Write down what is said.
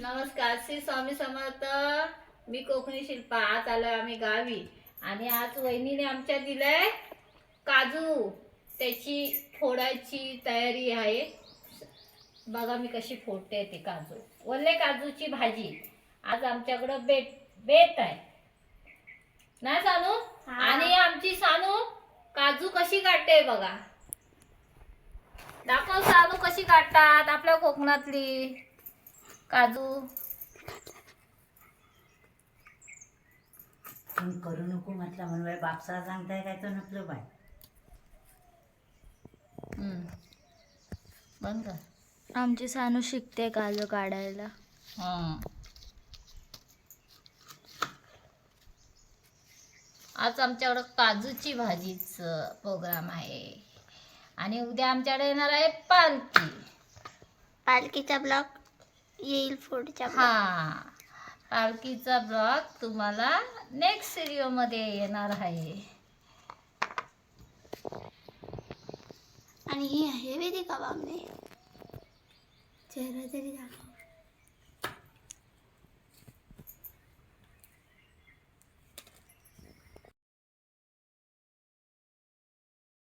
नमस्कार श्री स्वामी समर्थ. मी कोकणी शिल्पा. आज आलोय आम्ही गावी. आणि आज वहिनीने आमच्या दिलंय काजू. त्याची फोडायची तयारी आहे. बघा मी कशी फोडते ते काजू. वल्ले काजूची भाजी आज आमच्याकडं बेट बेट आहे. ना सानू. आणि आमची सानू काजू कशी काढते बघा. दाखव सानू कशी काढतात आपल्या कोकणातली. काजू. पण करू नको म्हटलं म्हणून बापसा सांगताय काय तो नसलं बाय हम्म. बंद कर. आमची सानू शिकते काजू काढायला. हं. आज आमच्याकडं काजूची भाजीच प्रोग्राम आहे. आणि उद्या आमच्याकडे येणार आहे पालखी. पालखीचा ब्लॉग येईल पुढच्या हा. पालखीचा ब्लॉग तुम्हाला नेक्स्ट व्हिडिओमध्ये येणार आहे. आणि ही आहे वेदिका बामणे. चेहरा तरी दाखव.